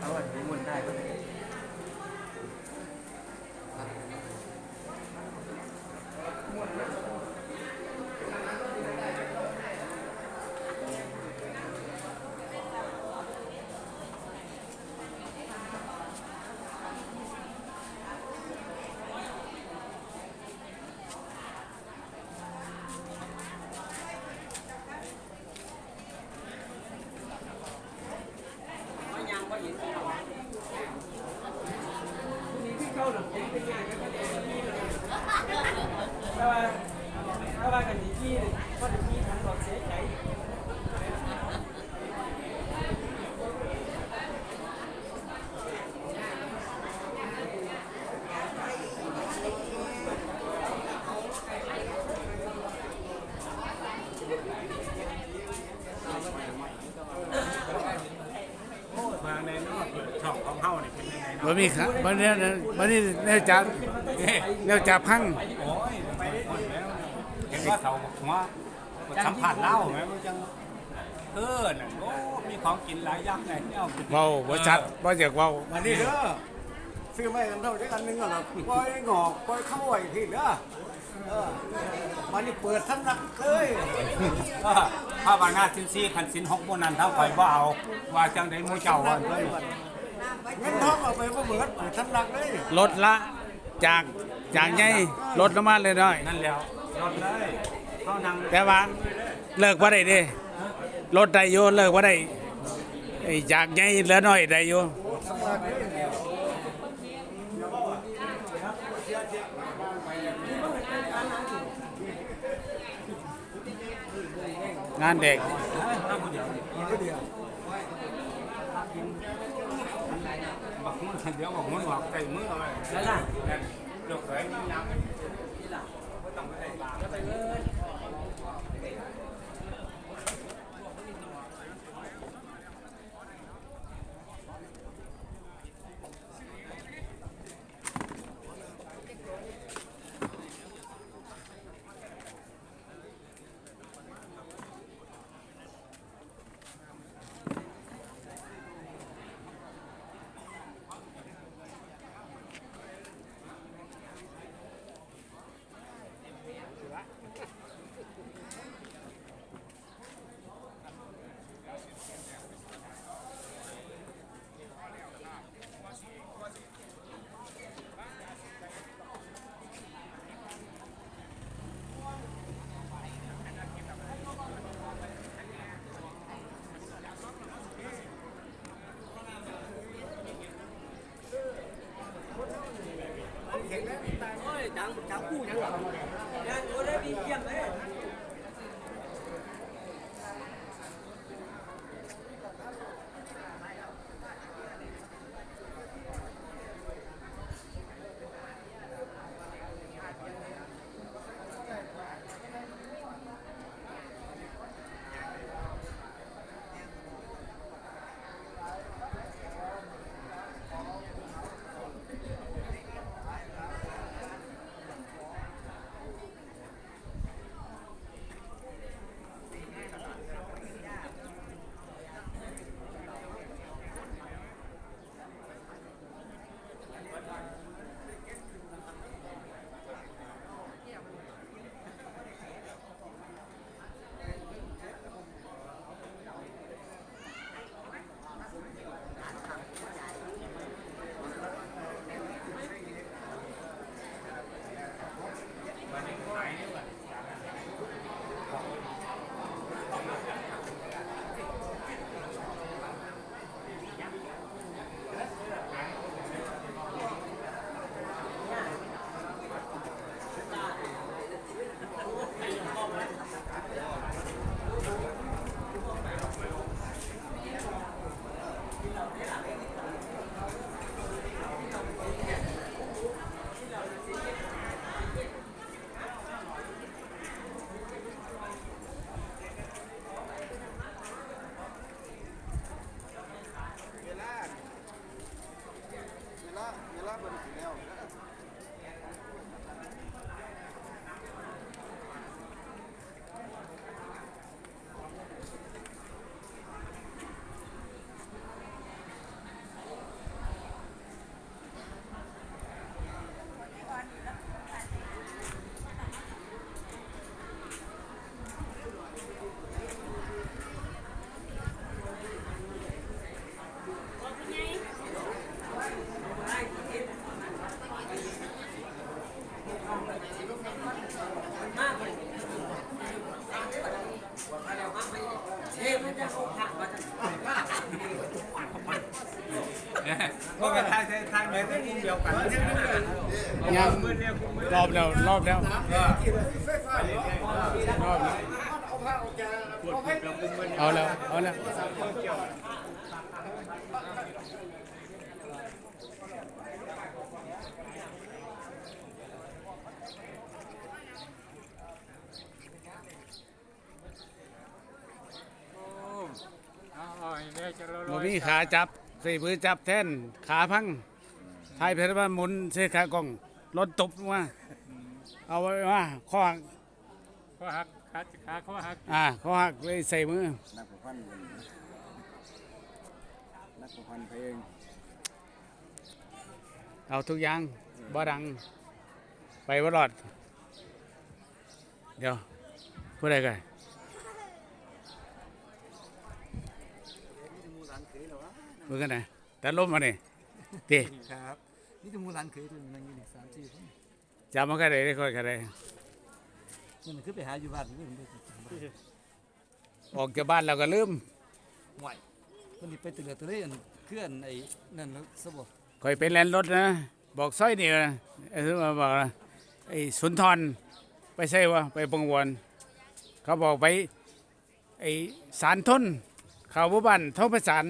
เอาอันนี้มันได้ปะ ถ้าว่าถ้าว่ากันที่ที่ก็จะที่ทางเราเสียใจ มาในนอกช่องของเฮานี่เป็นยังไงเนาะบ่มีครับบ่เนี่ยบ่นี่แนวจับแนวจับพัง โอ้ยไปหมดแล้วเห็ นว่าเสาหัวสัมผัสเล่าไหมมันจังเออน่ะโอ้มีของกินหลายอย่างไงเนี่ยเว้าบ่ชัดบ่อยากเว้ามานี่เด้อซื้อไม่กันเท่าจะกันหนึงก็หรอกปล่อยงอกปล่อยเข้าไว้ที่เด้อเออมานี่เปิดสำนักเลยก็ถ้าบานาสินซีคันสินหกโมนันเท่าข่อยบ่เอาว่าจังได๋หมู่เจ้าว่าเพิ่นเงินทองเอาไปบ่เบิดเปิดสำนักเลย ลดละจากจากใหญ่ลดลงมาเลยน้อย นั่นแล้ว รถเลยเขานั่งแต่ว่าเลิกบ่ได้เด้ลดได้อยู่เลิกบ่ได้ไอ้จากใหญ่เหลือน้อยได้อยู่งานเด็กบักมันเดี๋ยวบักมันบอกใส่มือเลยแล้วล่ะ Yeah, what have you done there? เอาผ้าออกจากเอาไว้เอาแล้ว เอาแล้วบ่มีขาจับใส่มือจับแท่นขาพังทายเพลว่าหมุนเสขากล้องรถตบมา เอาไว้ว่าข้อหักข้อหักขาขาข้อหักอ่าข้อหักเลยใส่มือนักประพันธ์นักประพันธ์เพลงเอาทุกอย่างบ่ดัง ไปบ่รอด เดี๋ยวผู้ใดกันมือกันไหนแต่ล้มมาเนี่ยตีครับ นี่จะมูร้านเคยตัวนึงอยู่นี่สามสี่คน จำมากันได้ได้ค่อยกันได้นี่มันคือไปหาอยู่บ้านนี่มันไปออกจากบ้านเราก็ลืมไหวมันนี่ไปเตือนตัวเลยอันเคลื่อนไอ้นั่นแล้วสบคอยเป็นแลนรถนะ บอกซอยนี่นะไอ้ที่มาบอกนะไอ้สุนทรไปใช่วะไปปงวน เขาบอกไปไอ้สารทนเขาบุบันเท่าประสาน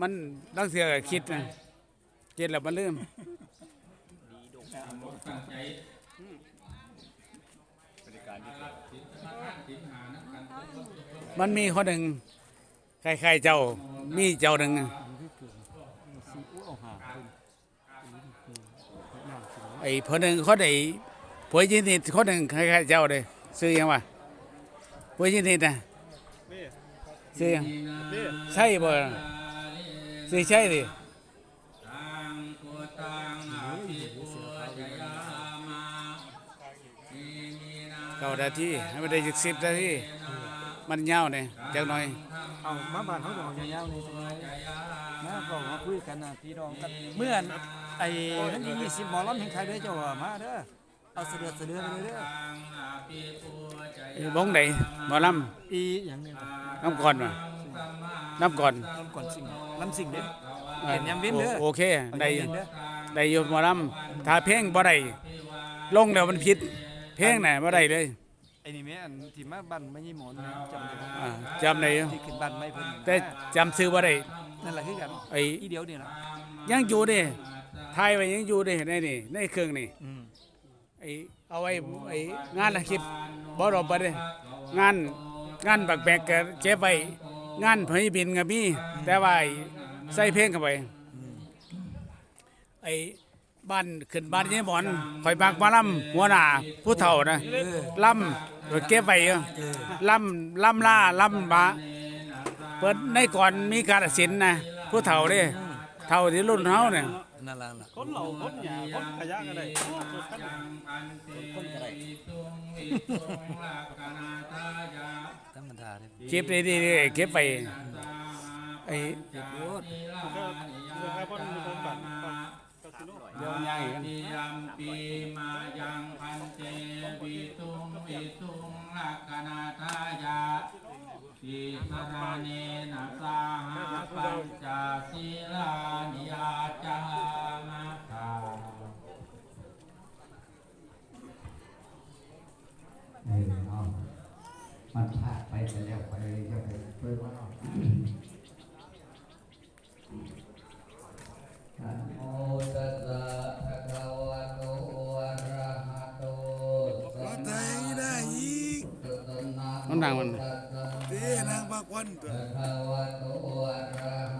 มันต้องเสือคิดนะคิดแล้วมันลืม มันมีคนหนึ่งใครๆเจ้า มีเจ้าหนึ่งซีอู้เอาหาคนไอ้คนหนึ่งคนไอ้ผัวยินิดคนหนึ่งใครๆเจ้าเลยซื้อยังวะผัวยินิดนะซื้อยังใช่บ่ซื้อใช่ดิ เก้านาทีให้มันได้อีกสิบนาทีมันยาวเนี่ยจังหน่อย เอามาบ้านเขาจะเอายาวๆนี่จังไงมาก็มาคุยกันนะพี่น้องกันเมื่อไอ้ท่านที่ยี่สิบหมอลำแห่งไทยเด้อเจ้าว่ามาเด้อเอาเสดือดเสดือไปเลยเด้อไอ้บ้งไหนหมอลอีอย่างนี้ำน้ำก่อนวะน้ำก่อนลำก่อนสิ่งลำสิ่งเด้อเป็นยามเว้นเด้อโอเคได้เอายามเว้นเด้อได้อยู่หมอลำถ้าเพลงบ่ได้ลงแล้วมันผิด เพลงน่ะบ่ได้เลยไอ้นี่แม่อันที่มาบ้านไม่ยี่หมอนนะจำได้บ่อ่าจำได้อยู่ที่ขึ้นบ้านไม่เพิ่นแต่จำชื่อบ่ได้ นั่นแหละคือกันไอ้ อีเดียวนี่ล่ะยังอยู่เด้ทายไว้ยังอยู่เด้ในนี่ในเครื่องนี่อืมไอ้เอาไว้ไอ้งานละคลิปบ่รอบบ่ได้งานงานบักแบกก็เก็บไว้งานพยบินก็มีแต่ว่าไอ้ใส่เพลงเข้าไปไอ้ บ้านขึ้นบ้านยี่หมอนข่อยมักมาลำหัวหน้าผู้เฒ่านะลำเก็บไว้อยู่ลำลำล่าลำมาเปิดในก่อนมีการตัดสินนะผู้เฒ่าเด้เฒ่าที่รุ่นเฮาเนี่ยนั่นล่ะคนเหล่าคนหยาคนขยะก็ได้คนก็ได้ธรรมดาเก็บดีๆเก็บไปไอ้เฮ็ดโลด เรื่องคนมีคนบัตรเดี๋ยวย่างอีกกันยัมปีมายังพันเตวิตุงวิตุงลักขณาทายาทิสราเนนะสาหาปัญจศีลานิยาจามาตาเออเอามันพลาดไปแต่แล้วไปจะไปเพื่อว่า มันดังมันเด้นางบักวันภะคะวะโตอ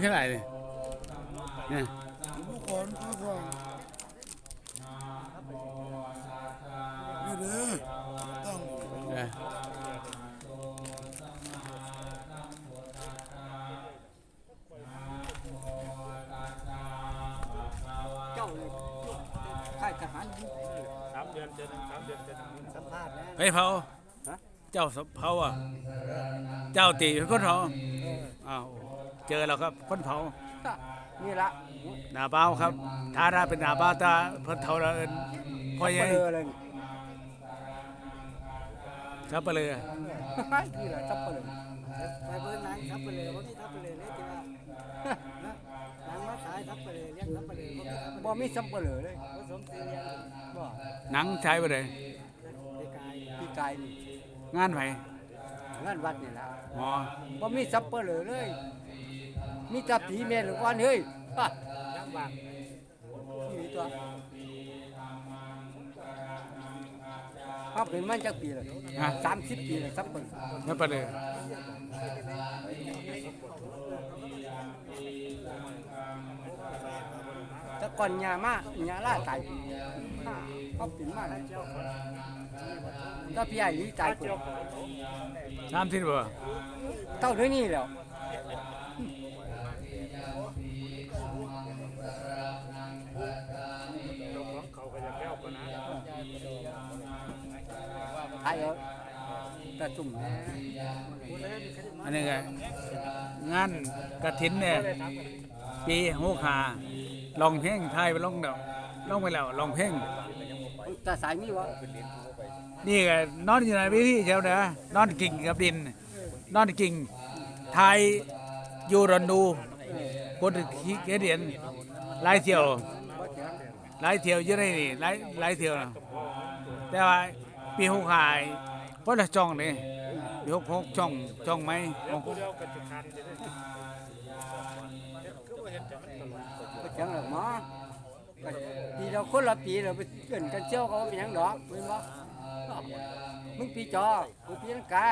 ของยังขึ้นไหนเลยเนี่ยผู้คนผู้คนนี่เด้อต้องเออเจ้าค่ายทหารสัมภาษณ์นะเฮ้ยเผาเจ้าเผาอะ เจ้าตีเป็นคนเผาอ้าว เจอแล้วครับคนเผานี่ละหน้าเบ้าครับถ้าได้เป็นหน้าเบ้าตาเพิ่นเท่าเราเอิ้นพ่อใหญ่เบลอเลยครับไปเลยนี่แหละทับเปลือกไปเบอร์นางทับเปลือกว่ามีทับเปลือกเลยที่ว่านะนางมาขายทับเปลือกเลี้ยงทับเปลือกบ่มีทับเปลือกเลยผสมสีเลี้ยงบ่หนังใช้ไปเลยปีกายปีกายนี่งานไผงานวัดนี่ละหมอบ่มีทับเปลือกเลย มีแต่ผีแม่หรือว่าเฮ้ยป่ะลำบากมีตัวเขาเป็นมันจักปีเลยฮะ สามสิบปีเลยทับเปลือกครับไปเลยแต่ก่อนยามาญาล่าตายอ่าเขาเป็นมาแล้วก็พี่ใหญ่นี่ตายคนน้ำทิ้นบ่เท่าเดี๋ยวนี้แล้วายแล้วกระจุ่มแน่อันนี้ก็งานกระถินเนี่ยปีหกหาลองเพลงไทยไปลองเดาลองไปแล้วลองเพลงแต่สายมีวะนี่ก็นอนอยู่ในวิธีเจ้าเด้อนอนกิ่งกับดิน นอนกิ่งไทยอยู่รอนดูคนขี้เกียจเรียนหลายเที่ยวหลายเที่ยวอยู่ในนี่หลายหลายเที่ยวนะแต่ว่า ปีหกหายเพราะละจ้องนี่ปีหกหกช่องช่องไหมหกก็จังหรอกหมอก็ปีเราคนละปีเราไปเกินกันเชี่ยวเขาเป็นหยังดอกเห็นบ่มึงปีจอกูปีนังกา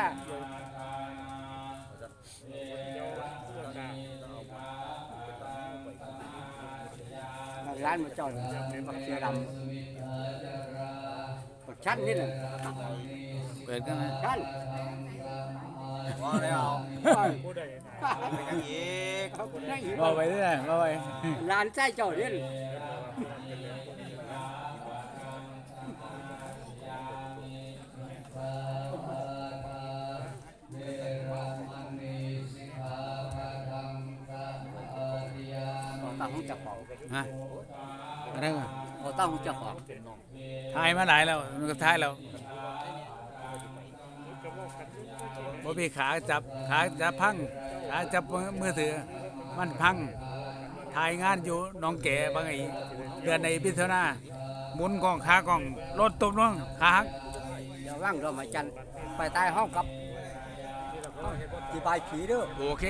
ร้านมาจอดบักเสือดำบัก ชั้นนี่แหละเปิดกันนะชั้นว่าแล้วผู้ใดเป็นยังอีกนั่งอยู่มาไปเรื่อยมาไปร้านใส่เจ้าเนี่ยเอาตั้งของเจ้าของฮะอะไรกัน เอาตั้งของเจ้าของถ่ายมาหลายแล้วมันก็ถ่ายแล้วบ่มีขาจับขาจับพังขาจับมือถือมันพังถ่ายงานอยู่หน้องแก่บางไอ้เดือนในพิธนาหมุนกองขากองรถตกน้องขาหักเดี๋ยวว่างเรามาจันทร์ไปใต้ห้องกับที่บายผีเด้อโอเค